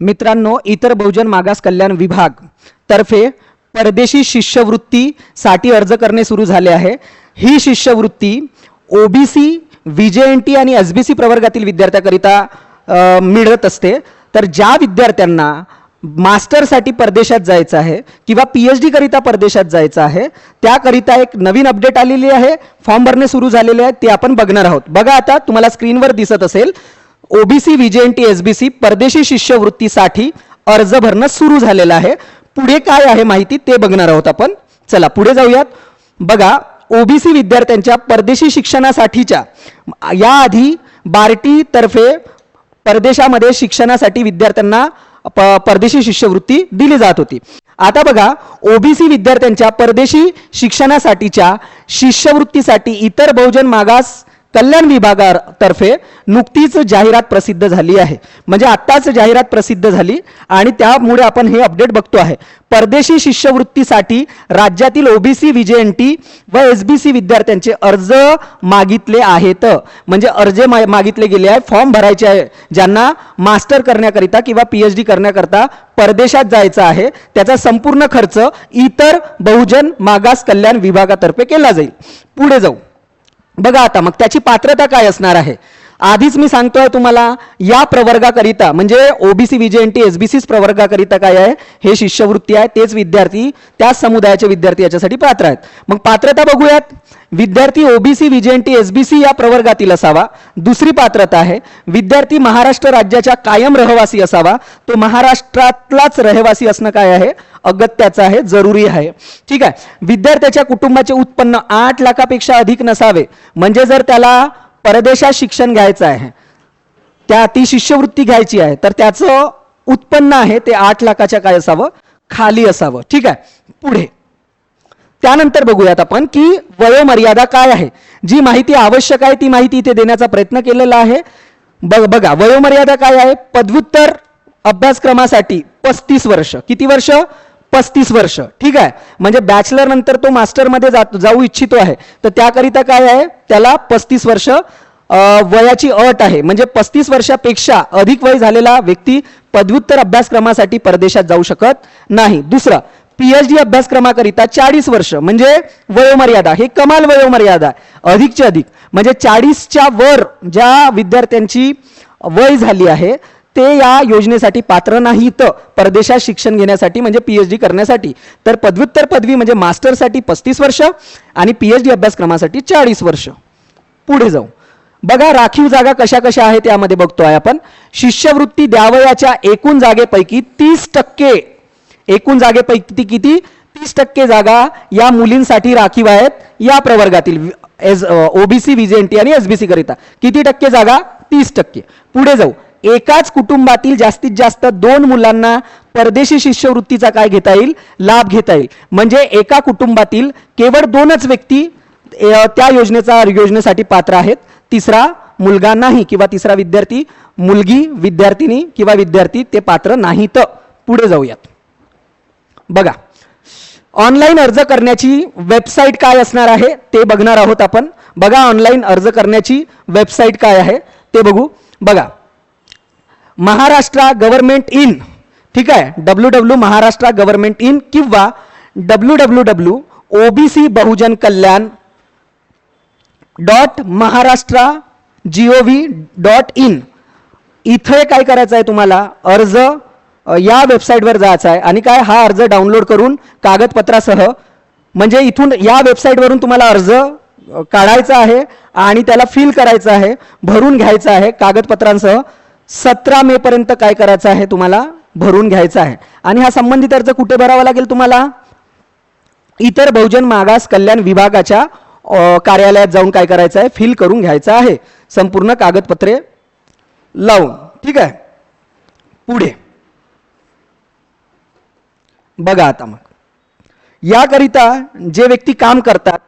मित्रांनो इतर बहुजन मागास कल्याण विभाग तर्फे परदेशी शिष्यवृत्तीसाठी अर्ज करणे सुरू झाले आहे. ही शिष्यवृत्ती ओबीसी व्हीजेएनटी आणि एस बी सी प्रवर्गातील विद्यार्थ्याकरिता मिळत असते. तर ज्या विद्यार्थ्यांना मास्टरसाठी परदेशात जायचं आहे किंवा पी एच डीकरिता परदेशात जायचं आहे त्याकरिता एक नवीन अपडेट आलेली आहे. फॉर्म भरणे सुरू झालेले आहे ते आपण बघणार आहोत. बघा आता तुम्हाला स्क्रीनवर दिसत असेल OBC VJNT S B C परदेशी शिष्यवृत्तीसाठी अर्ज भरणं सुरू झालेलं आहे. पुढे काय आहे माहिती ते बघणार आहोत आपण. चला पुढे जाऊयात. बघा ओबीसी विद्यार्थ्यांच्या परदेशी शिक्षणासाठीच्या याआधी बार्टी तर्फे परदेशामध्ये शिक्षणासाठी विद्यार्थ्यांना प- परदेशी शिष्यवृत्ती दिली जात होती. आता बघा ओबीसी विद्यार्थ्यांच्या परदेशी शिक्षणासाठीच्या शिष्यवृत्तीसाठी इतर बहुजन मागास कल्याण विभागातर्फे नुकतीच जाहिरात प्रसिद्ध झाली आहे. म्हणजे आत्ताच जाहिरात प्रसिद्ध झाली आणि त्यामुळे आपण हे अपडेट बघतो आहे. परदेशी शिष्यवृत्तीसाठी राज्यातील ओबीसी व्हीजेएनटी व एस बी सी विद्यार्थ्यांचे अर्ज मागितले आहेत. म्हणजे अर्ज मा- मागितले गेले आहे फॉर्म भरायचे आहे. ज्यांना मास्टर करण्याकरिता किंवा पी एच डी करण्याकरता परदेशात जायचं आहे त्याचा संपूर्ण खर्च इतर बहुजन मागास कल्याण विभागातर्फे केला जाईल. पुढे जाऊ. बघा आता मग त्याची पात्रता काय असणार आहे? आधीच मी सांगतोय तुम्हाला या प्रवर्गाकरिता म्हणजे OBC VJNT S B C प्रवर्गाकरिता काय आहे? हे शिष्यवृत्ती आहे तेच विद्यार्थी त्याच समुदायाचे विद्यार्थी याच्यासाठी पात्र आहेत. मग पात्रता बघूयात. विद्यार्थी OBC VJNT S B C या प्रवर्गातील असावा. दुसरी पात्रता आहे विद्यार्थी महाराष्ट्र राज्याच्या कायम रहिवासी असावा. तो महाराष्ट्रातलाच रहिवासी असणं काय आहे? अगत्याचं आहे जरुरी आहे. ठीक आहे. विद्यार्थ्याच्या कुटुंबाचे उत्पन्न आठ लाखापेक्षा अधिक नसावे. म्हणजे जर त्याला परदेशात शिक्षण घ्यायचं आहे त्या ती शिष्यवृत्ती घ्यायची आहे तर त्याचं उत्पन्न आहे ते आठ लाखाच्या काय असावं? खाली असावं. ठीक आहे. पुढे. त्यानंतर बघूयात आपण की वयोमर्यादा काय आहे. जी माहिती आवश्यक आहे ती माहिती इथे देण्याचा प्रयत्न केलेला आहे. बघ बघा वयोमर्यादा काय आहे? पदव्युत्तर अभ्यासक्रमासाठी पस्तीस वर्ष. किती वर्ष? पस्तीस वर्ष. ठीक आहे? म्हणजे बॅचलर नंतर तो मास्टरमध्ये जातो जाऊ इच्छितो आहे. तर त्याकरिता काय आहे? त्याला पस्तीस वर्ष वयाची अट आहे. म्हणजे पस्तीस वर्षापेक्षा अधिक वय झालेला व्यक्ती पदव्युत्तर अभ्यासक्रमासाठी परदेशात जाऊ शकत नाही. दुसरं पीएचडी अभ्यासक्रमाकरिता चाळीस वर्ष म्हणजे वयोमर्यादा हे कमाल वयोमर्यादा अधिकच्या अधिकचे अधिक म्हणजे चाळीसच्या वर ज्या विद्यार्थ्यांची वय झाली आहे ते या योजनेसाठी पात्र नाहीत. परदेशात शिक्षण घेण्यासाठी म्हणजे पीएचडी करण्यासाठी. तर पदव्युत्तर पदवी म्हणजे मास्टरसाठी पस्तीस वर्ष आणि पीएचडी अभ्यासक्रमासाठी चाळीस वर्ष. पुढे जाऊ. बघा राखीव जागा कशा कशा आहेत यामध्ये बघतोय आपण. शिष्यवृत्ती द्यावयाच्या एकूण जागेपैकी तीस टक्के एकूण जागेपैकी किती? तीस टक्के जागा या मुलींसाठी राखीव आहेत या प्रवर्गातील. एस ओबीसी व्हीजेएनटी आणि एसबीसी करिता. किती टक्के जागा? तीस टक्के. पुढे जाऊ. एकाच कुटुंबातील जास्तीत जास्त दोन मुलांना परदेशी शिष्यवृत्तीचा काय घेता येईल? लाभ घेता येईल. म्हणजे एका कुटुंबातील केवळ दोनच व्यक्ती त्या योजनेचा योजनेसाठी पात्र आहेत. तिसरा मुलगा नाही किंवा तिसरा विद्यार्थी मुलगी विद्यार्थिनी किंवा विद्यार्थी ते पात्र नाहीत. पुढे जाऊयात. बघा ऑनलाईन अर्ज करण्याची वेबसाईट काय असणार आहे ते बघणार आहोत आपण. बघा ऑनलाईन अर्ज करण्याची वेबसाईट काय आहे ते बघू. बघा महाराष्ट्र गव्हर्नमेंट इन ठीक आहे W W Maharashtra government in किंवा W W W OBC Bahujan Kalyan dot Maharashtra G O V dot in. इथे काय करायचं आहे तुम्हाला? अर्ज या वेबसाईटवर जायचं आहे. आणि काय हा अर्ज डाउनलोड करून कागदपत्रासह म्हणजे इथून या वेबसाईटवरून तुम्हाला अर्ज काढायचा आहे आणि त्याला फिल करायचं आहे भरून घ्यायचं आहे. कागदपत्रांसह सतरा मे पर्यंत काय करायचं आहे तुम्हाला? भरून घ्यायचं आहे. आणि हा संबंधित अर्ज कुठे भरावा लागेल तुम्हाला? इतर बहुजन मागास कल्याण विभागाच्या कार्यालयात जाऊन काय करायचं आहे? फिल करून घ्यायचं आहे. संपूर्ण कागदपत्रे लावून. ठीक आहे? पुढे. बघा आता मग. याकरिता जे व्यक्ती काम करतात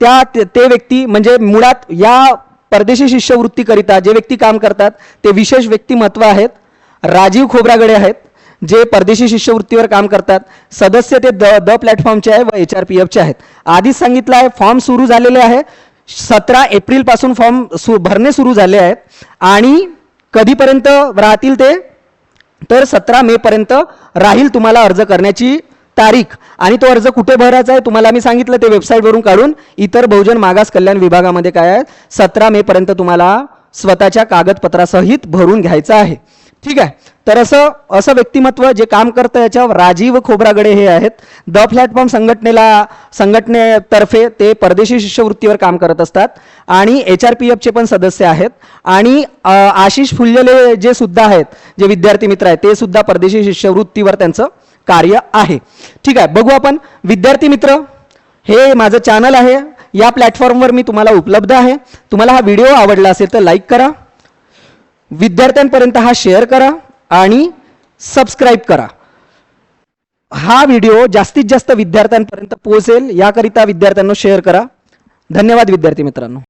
त्या ते- व्यक्ती म्हणजे मुळात या परदेशी शिष्यवृत्तीकरिता जे व्यक्ती काम करतात ते विशेष व्यक्तिमत्व आहेत. राजीव खोब्रागडे आहेत जे परदेशी शिष्यवृत्तीवर काम करतात. सदस्य ते द द प्लॅटफॉर्मचे आहे व एच आर पी एफचे आहेत. आधीच सांगितलं आहे फॉर्म सुरू झालेले आहे. सतरा एप्रिलपासून फॉर्म सु भरणे सुरू झाले आहेत. आणि कधीपर्यंत राहतील ते? तर सतरा मे पर्यंत राहील तुम्हाला अर्ज करण्याची तारीख. आणि तो अर्ज कुठे भरायचा आहे तुम्हाला मी सांगितलं ते वेबसाईटवरून काढून. इतर बहुजन मागास कल्याण विभागामध्ये काय आहे? सतरा मे पर्यंत तुम्हाला स्वतःच्या कागदपत्रासहित भरून घ्यायचं आहे. ठीक आहे. तर असं असं व्यक्तिमत्व जे काम करतं याच्यावर राजीव खोब्रागडे हे आहेत. द प्लॅटफॉर्म संघटनेला संघटनेतर्फे ते परदेशी शिष्यवृत्तीवर काम करत असतात. आणि एच आर पी एफचे पण सदस्य आहेत. आणि आशिष फुल्लेले जे सुद्धा आहेत जे विद्यार्थी मित्र आहेत ते सुद्धा परदेशी शिष्यवृत्तीवर त्यांचं कार्य आहे. ठीक आहे. बघू आपण. विद्यार्थी मित्र हे माझं चॅनल आहे. या प्लॅटफॉर्मवर मी तुम्हाला उपलब्ध आहे. तुम्हाला हा व्हिडिओ आवडला असेल तर लाईक करा. विद्यार्थ्यांपर्यंत हा शेअर करा आणि सबस्क्राईब करा. हा व्हिडिओ जास्तीत जास्त विद्यार्थ्यांपर्यंत पोहोचेल याकरिता विद्यार्थ्यांना शेअर करा. धन्यवाद विद्यार्थी मित्रांनो.